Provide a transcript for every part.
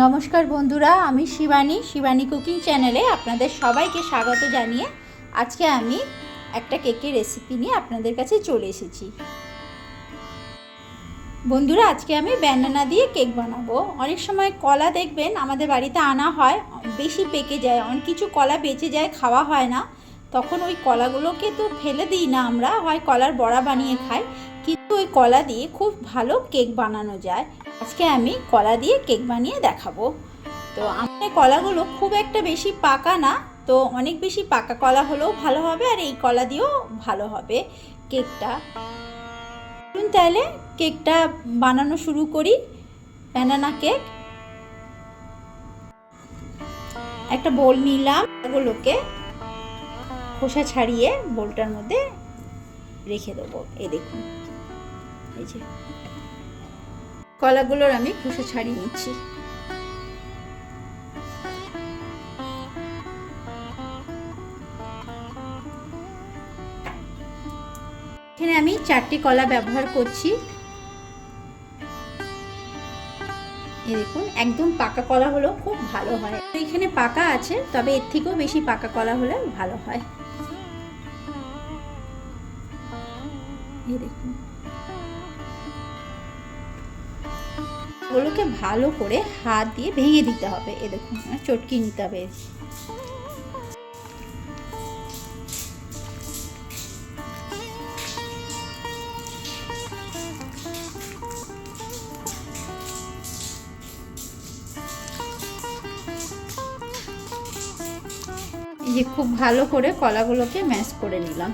নমস্কার বন্ধুরা, আমি শিবানী শিবানী কুকিং চ্যানেলে আপনাদের সবাইকে স্বাগত জানিয়ে আজকে আমি একটা কেকের রেসিপি নিয়ে আপনাদের কাছে চলে এসেছি। বন্ধুরা, আজকে আমি ব্যানানা দিয়ে কেক বানাবো। অনেক সময় কলা দেখবেন, আমাদের বাড়িতে আনা হয়, বেশি পেকে যায়, অনেক কিছু কলা বেঁচে যায়, খাওয়া হয় না। তখন ওই কলাগুলোকে তো ফেলে দিই না আমরা, হয় কলার বড়া বানিয়ে খাই। কিন্তু ওই কলা দিয়ে খুব ভালো কেক বানানো যায়। আজকে আমি কলা দিয়ে কেক বানিয়ে দেখাবো। তো আমার কলাগুলো খুব একটা বেশি পাকা না, তো অনেক বেশি পাকা কলা হলেও ভালো হবে আর এই কলা দিয়েও ভালো হবে কেকটা। তাহলে কেকটা বানানো শুরু করি ব্যানানা কেক একটা বোল নিলাম এগুলোকে খোসা ছাড়িয়ে বোলটার মধ্যে রেখে দেবো, এই দেখুন। এই যে। কলাগুলোর আমি খোসা ছাড়িয়ে নিচ্ছি। এখানে আমি চারটি কলা ব্যবহার করছি। দেখুন, একদম পাকা কলা হলেও খুব ভালো হয়। তো এখানে পাকা আছে, তবে এর থেকেও বেশি পাকা কলা হলে ভালো হয়। এই দেখুন। ওগুলোকে ভালো করে হাত দিয়ে ভেঙে দিতে হবে। এ দেখুন চটকি নিতে হবে। যে খুব ভালো করে কলাগুলোকে ম্যাশ করে নিলাম।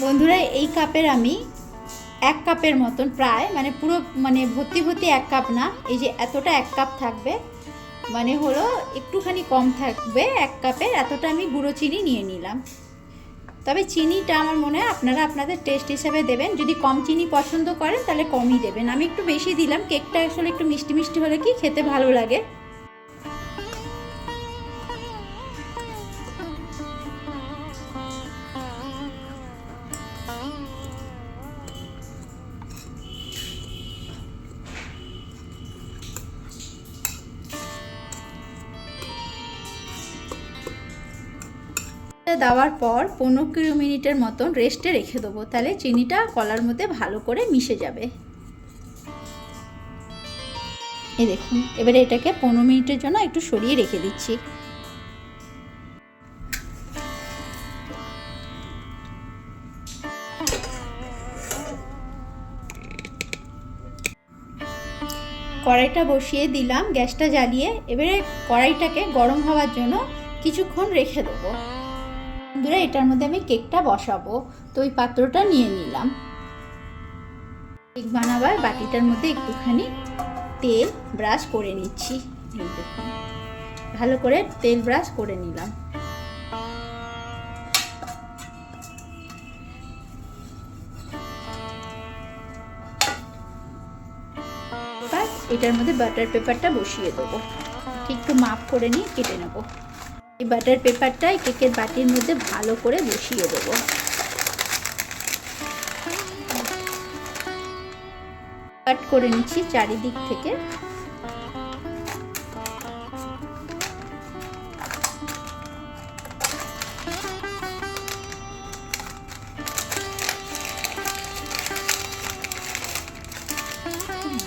বন্ধুরা, এই কাপের আমি এক কাপের মতন প্রায় মানে পুরো মানে ভর্তি ভর্তি এক কাপ না, এই যে এতটা এক কাপ থাকবে মানে হলো একটুখানি কম থাকবে এক কাপের, এতটা আমি গুঁড়ো চিনি নিয়ে নিলাম। তবে চিনিটা আমার মনে হয় আপনারা আপনাদের টেস্ট হিসাবে দেবেন, যদি কম চিনি পছন্দ করেন তাহলে কমই দেবেন। আমি একটু বেশি দিলাম, কেকটা আসলে একটু মিষ্টি মিষ্টি হলে কি খেতে ভালো লাগে? দেওয়ার পর পনেরো কুড়ি মিনিটের মতন রেস্টে রেখে দেবো। তাহলে চিনিটা কলার মধ্যে ভালো করে মিশে যাবে। এই দেখুন, এবারে এটাকে পনেরো মিনিটের জন্য একটু সরিয়ে রেখে দিচ্ছি। কড়াইটা বসিয়ে দিলাম, গ্যাসটা জ্বালিয়ে। এবারে কড়াইটাকে গরম হওয়ার জন্য কিছুক্ষণ রেখে দেবো। বন্ধুরা, এটার মধ্যে আমি কেকটা বসাবো। তো ওই পাত্রটা নিয়ে নিলাম। কেক বানাবার বাটিটার মধ্যে একটুখানি তেল ব্রাশ করে নিচ্ছি। দেখুন, ভালো করে তেল ব্রাশ করে নিলাম। এটার মধ্যে বাটার পেপারটা বসিয়ে দেবো। একটু মাপ করে নিয়ে কেটে নেব। এই বাটার পেপারটা কেকের বাটির মধ্যে ভালো করে বসিয়ে দেবো। কাট করে নিচ্ছি চারিদিক থেকে।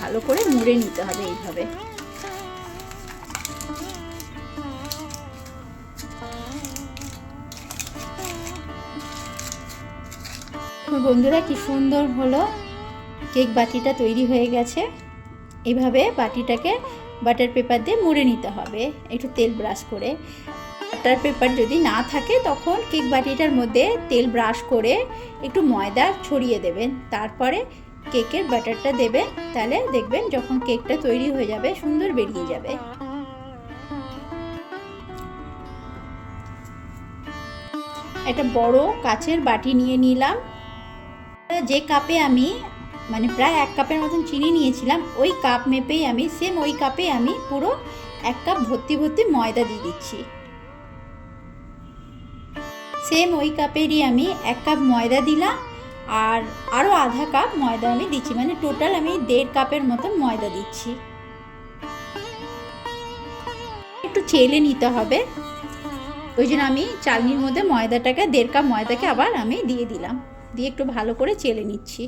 ভালো করে মুড়ে নিতে হবে এইভাবে। বন্ধুরা, কি সুন্দর হলো। কেক বাটিটা তৈরি হয়ে গেছে। এইভাবে বাটিটাকে বাটার পেপার দিয়ে মুড়ে নিতে হবে, একটু তেল ব্রাশ করে। বাটার পেপার যদি না থাকে, তখন কেক বাটিটার মধ্যে তেল ব্রাশ করে একটু ময়দা ছড়িয়ে দেবেন। তারপরে কেকের বাটারটা দেবেন। তাহলে দেখবেন যখন কেকটা তৈরি হয়ে যাবে, সুন্দর বেরিয়ে যাবে। একটা বড় কাচের বাটি নিয়ে নিলাম। যে কাপে আমি মানে প্রায় এক কাপের মতন চিনি নিয়েছিলাম, ওই কাপ মেপেই আমি সেম ওই কাপে আমি পুরো এক কাপ ভর্তি ভর্তি ময়দা দিয়ে দিচ্ছি। সেম ওই কাপেরই আমি এক কাপ ময়দা দিলাম, আর আরও আধা কাপ ময়দা আমি দিচ্ছি মানে টোটাল আমি দেড় কাপের মতন ময়দা দিচ্ছি। একটু চেলে নিতে হবে, ওই জন্য আমি চালনির মধ্যে ময়দাটাকে, দেড় কাপ ময়দাকে আবার আমি দিয়ে দিলাম। দিয়ে একটু ভালো করে চেলে নিচ্ছি।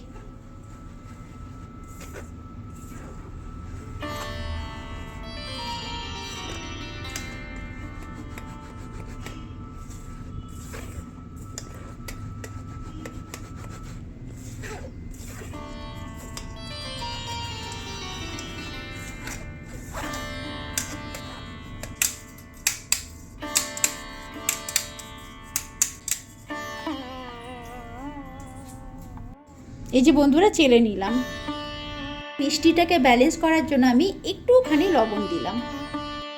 এই যে বন্ধুরা, চেলে নিলাম। মিষ্টিটাকে ব্যালেন্স করার জন্য আমি একটুখানি লবণ দিলাম।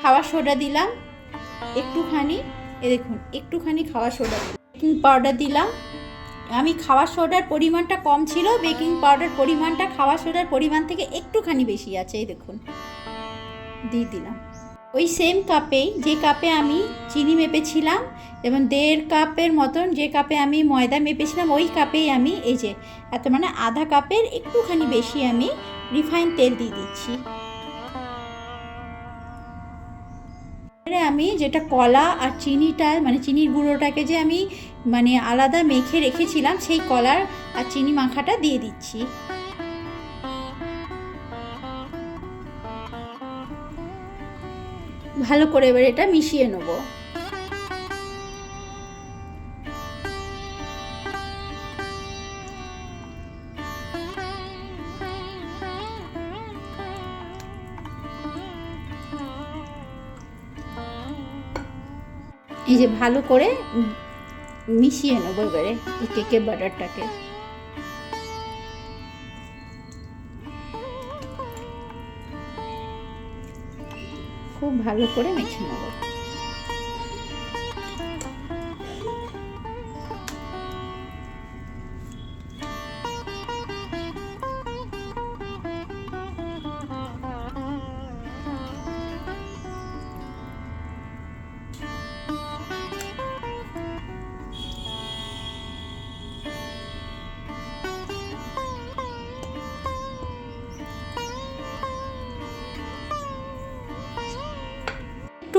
খাওয়ার সোডা দিলাম, একটুখানি এ দেখুন, একটুখানি খাওয়ার সোডা বেকিং পাউডার দিলাম। আমি খাওয়ার সোডার পরিমাণটা কম ছিল বেকিং পাউডার পরিমাণটা খাওয়ার সোডার পরিমাণ থেকে একটুখানি বেশি আছে, এই দেখুন। দিয়ে দিলাম। ওই সেম কাপেই যে কাপে আমি চিনি মেপেছিলাম এবং দেড় কাপের মতন যে কাপে আমি ময়দা মেপেছিলাম, ওই কাপেই আমি এই যে এত মানে আধা কাপের একটুখানি বেশি আমি রিফাইন তেল দিয়ে দিচ্ছি। আমি যেটা কলা আর চিনিটা মানে চিনির গুঁড়োটাকে যে আমি মানে আলাদা মেখে রেখেছিলাম, সেই কলার আর চিনি মাখাটা দিয়ে দিচ্ছি। ভালো করে এবার এটা মিশিয়ে নেব। এই যে ভালো করে মিশিয়ে নেব এবারে এই কেকের বাটারটাকে। খুব ভালো করে মেখে নেব।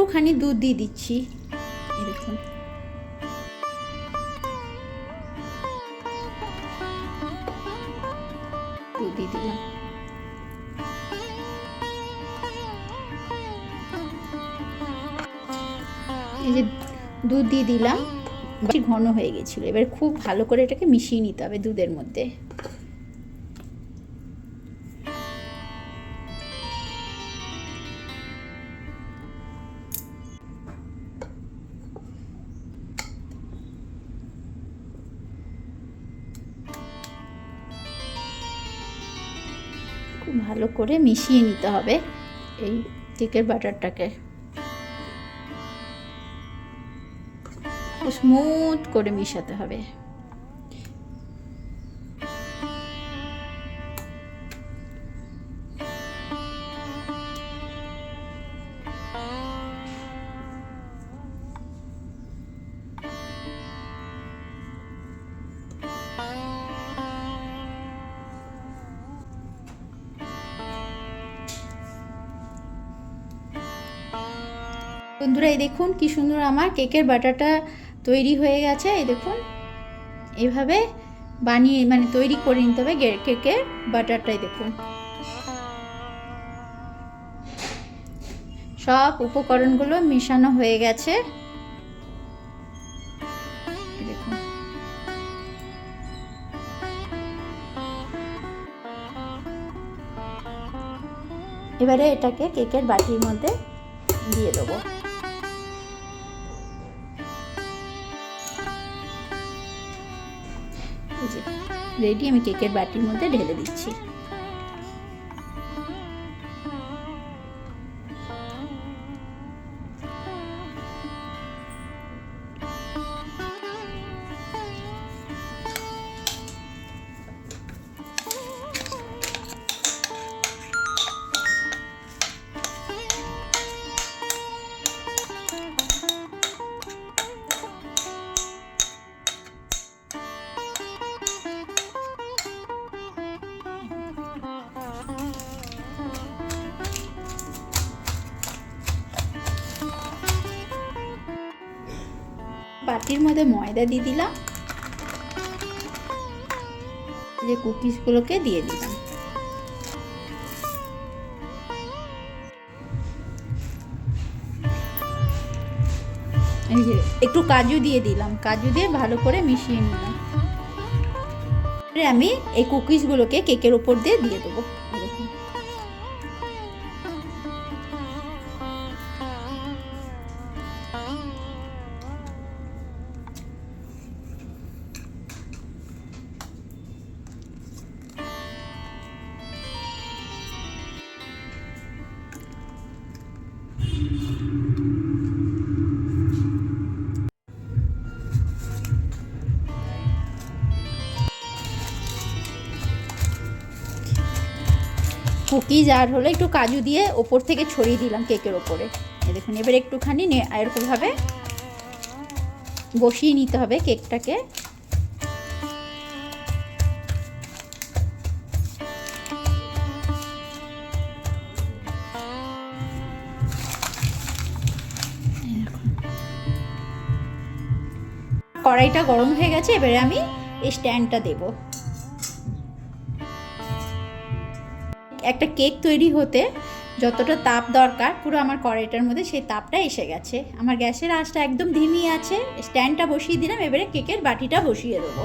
একটুখানি দুধ দিয়ে দিচ্ছি। দেখুন। দুধ দিয়ে দিলাম। এই যে দুধ দিয়ে দিলাম। ঘন হয়ে গেছিল। এবার খুব ভালো করে এটাকে মিশিয়ে নিতে হবে দুধের মধ্যে। ভালো করে মিশিয়ে নিতে হবে এই কেকের বাটারটাকে। স্মুথ করে মিশাতে হবে। বন্ধুরা, এই দেখুন কি সুন্দর আমার কেকের বাটারটা তৈরি হয়ে গেছে। এই দেখুন, এভাবে বানিয়ে মানে তৈরি করে নিতে হবে কেকের বাটারটাই দেখুন। সব উপকরণগুলো মেশানো হয়ে গেছে। এবারে এটাকে কেকের বাটির মধ্যে দিয়ে দেবো। রেডি আমি কেকের বাটির মধ্যে ঢেলে দিচ্ছি। বাটির মধ্যে ময়দা দিয়ে দিলাম। যে কুকিজগুলোকে দিয়ে দিলাম। একটু কাজু দিয়ে দিলাম। কাজু দিয়ে ভালো করে মিশিয়ে নিলাম। আমি এই কুকিজগুলোকে কেকের উপর দিয়ে দিয়ে দেবো। কুকিজ আর হলো একটু কাজু দিয়ে ওপর থেকে ছড়িয়ে দিলাম কেকের ওপরে। দেখুন, এবার একটুখানি এরকমভাবে বসিয়ে নিতে হবে কেকটাকে। কড়াইটা গরম হয়ে গেছে, এবারে আমি স্ট্যান্ডটা দেবো। একটা কেক তৈরি হতে যতটা তাপ দরকার, পুরো আমার কড়াইটার মধ্যে সেই তাপটা এসে গেছে। আমার গ্যাসের আঁচটা একদম ধিমি আছে। স্ট্যান্ডটা বসিয়ে দিলাম, এবারে কেকের বাটিটা বসিয়ে দেবো।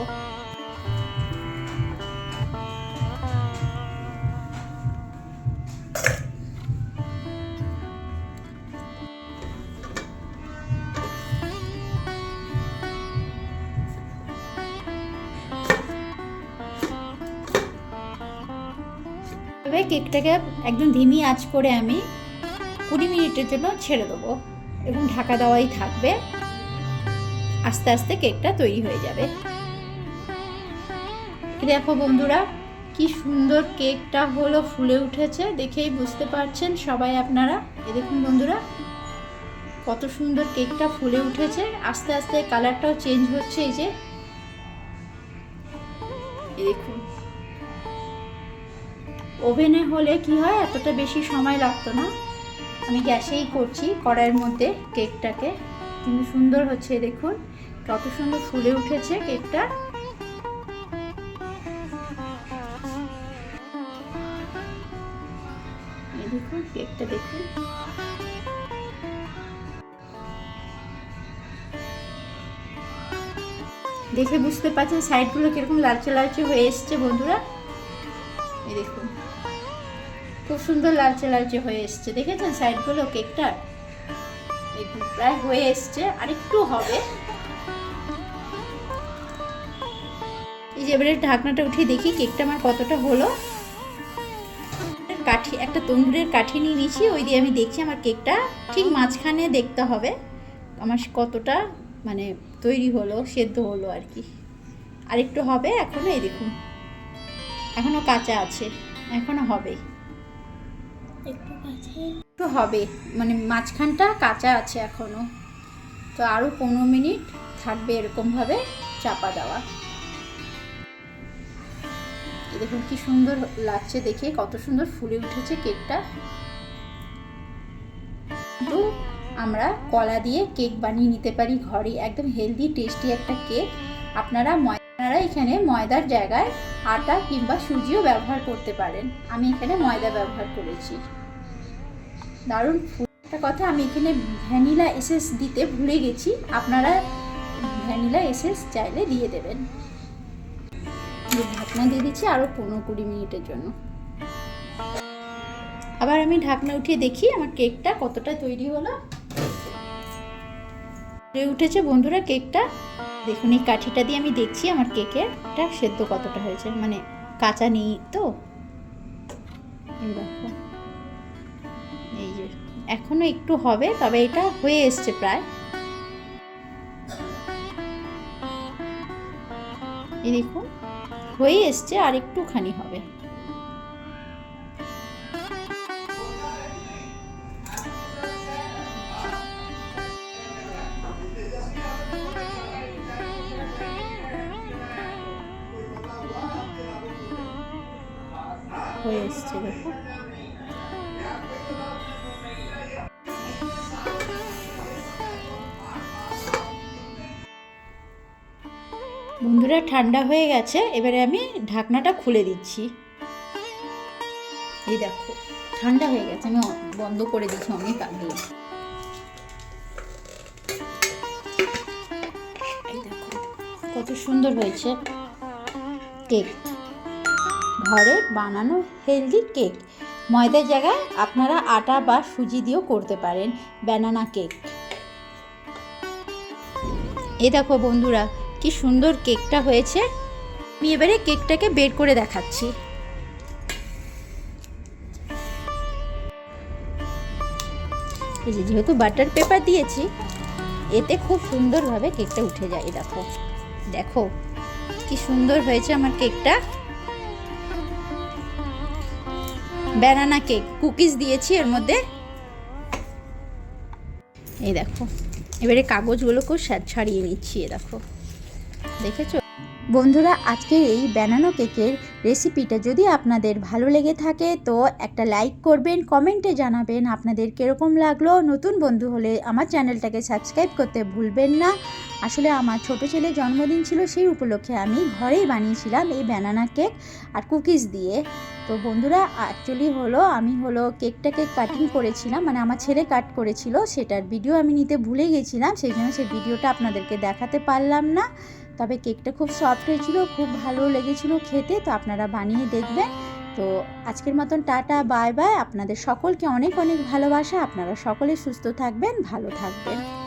কেকটাকে একদম ধিমি আঁচ করে আমি কুড়ি মিনিটের জন্য ছেড়ে দেবো এবং ঢাকা দেওয়াই থাকবে। আস্তে আস্তে কেকটা তৈরি হয়ে যাবে। দেখো বন্ধুরা, কি সুন্দর কেকটা হলো, ফুলে উঠেছে, দেখেই বুঝতে পারছেন সবাই আপনারা। এ দেখুন বন্ধুরা, কত সুন্দর কেকটা ফুলে উঠেছে। আস্তে আস্তে কালারটাও চেঞ্জ হচ্ছে এই যে। দেখুন ওভেনে হলে কি হয়, এতটা বেশি সময় লাগতো না। আমি গ্যাসেই করছি কড়াইয়ের মধ্যে কেকটাকে। কিন্তু সুন্দর হচ্ছে, দেখুন। কত সুন্দর ফুলে উঠেছে কেকটা। দেখুন কেকটা দেখুন। দেখে বুঝতে পারছেন, সাইডগুলো কীরকম লালচে লালচে হয়ে এসছে বন্ধুরা। এই দেখুন। খুব সুন্দর লালচে লালচে হয়ে এসছে। দেখেছেন সাইডগুলো কেকটার প্রায় হয়ে এসছে আর একটু হবে। এই যে এবারে ঢাকনাটা উঠিয়ে দেখি কেকটা আমার কতটা হলো। কাঠি, একটা তন্দুরের কাঠি নিয়ে নিয়েছি, ওই দিয়ে আমি দেখছি আমার কেকটা। ঠিক মাঝখানে দেখতে হবে আমার কতটা মানে তৈরি হলো, সেদ্ধ হলো আর কি। আর একটু হবে, এখনও এই দেখুন। এখনও কাঁচা আছে, এখনও হবে একটু হবে। মানে মাঝখানটা কাঁচা আছে এখনও। তো আরও পনেরো মিনিট থাকবে এরকমভাবে চাপা দেওয়া। দেখুন কি সুন্দর লাগছে দেখে, কত সুন্দর ফুলে উঠেছে কেকটা। কিন্তু আমরা কলা দিয়ে কেক বানিয়ে নিতে পারি ঘরে, একদম হেলদি টেস্টি একটা কেক। আপনারা ময়দারা এখানে ময়দার জায়গায় আটা কিংবা সুজিও ব্যবহার করতে পারেন। আমি এখানে ময়দা ব্যবহার করেছি। দারুণ একটা কথা, আমি এখানে ভ্যানিলা এসেস দিতে ভুলে গেছি। আপনারা ভ্যানিলা এসেস চাইলে দিয়ে দেবেন। ঢাকনা দিয়ে দিচ্ছি আরও পনেরো কুড়ি মিনিটের জন্য। আবার আমি ঢাকনা উঠিয়ে দেখি আমার কেকটা কতটা তৈরি হলো। উঠেছে বন্ধুরা কেকটা। দেখুন, এই কাঠিটা দিয়ে আমি দেখছি আমার কেকের টা সেদ্ধ কতটা হয়েছে। মানে কাঁচা নেই তো। দেখো। যে এখনও একটু হবে, তবে এটা হয়ে এসছে প্রায়। এই দেখুন, হয়ে এসছে আর একটুখানি হবে। হয়ে এসছে দেখো বন্ধুরা ঠান্ডা হয়ে গেছে, এবারে আমি ঢাকনাটা খুলে দিচ্ছি। এই দেখো, ঠান্ডা হয়ে গেছে, আমি বন্ধ করে দিচ্ছি অনেক আগে। কত সুন্দর হয়েছে কেক। ঘরে বানানো হেলদি কেক। ময়দার জায়গায় আপনারা আটা বা সুজি দিয়েও করতে পারেন, ব্যানানা কেক। এই দেখো বন্ধুরা কি সুন্দর কেকটা হয়েছে। আমি এবারে কেকটাকে বের করে দেখাচ্ছি। এই যে যেহেতু বাটার পেপার দিয়েছি, এতে খুব সুন্দরভাবে কেকটা উঠে যায় দেখো। দেখো, কি সুন্দর হয়েছে আমার কেকটা। ব্যানানা কেক, কুকিজ দিয়েছি এর মধ্যে। এই দেখো, এবারে কাগজগুলোকেও ছাড়িয়ে নিচ্ছি এ দেখো। দেখেছ? বন্ধুরা, আজকের এই ব্যানানো কেকের রেসিপিটা যদি আপনাদের ভালো লেগে থাকে, তো একটা লাইক করবেন কমেন্টে জানাবেন আপনাদের কীরকম লাগল। নতুন বন্ধু হলে আমার চ্যানেলটাকে সাবস্ক্রাইব করতে ভুলবেন না। আসলে আমার ছোট ছেলের জন্মদিন ছিল, সেই উপলক্ষে আমি ঘরেই বানিয়েছিলাম এই ব্যানানা কেক আর কুকিজ দিয়ে। তো বন্ধুরা অ্যাকচুয়ালি হলো, আমি হলো কেকটাকে কাটিং করেছিলাম মানে আমার ছেলে কাট করেছিল, সেটার ভিডিও আমি নিতে ভুলে গেছিলাম, সেই জন্য সেই ভিডিওটা আপনাদেরকে দেখাতে পারলাম না। তবে কেকটা খুব সফট হয়েছিল, খুব ভালো লেগেছিল খেতে, তো আপনারা বানিয়ে দেখবেন। তো আজকের মতন টাটা, বাই বাই। আপনাদের সকলকে অনেক অনেক ভালোবাসা। আপনারা সকলে সুস্থ থাকবেন, ভালো থাকবেন।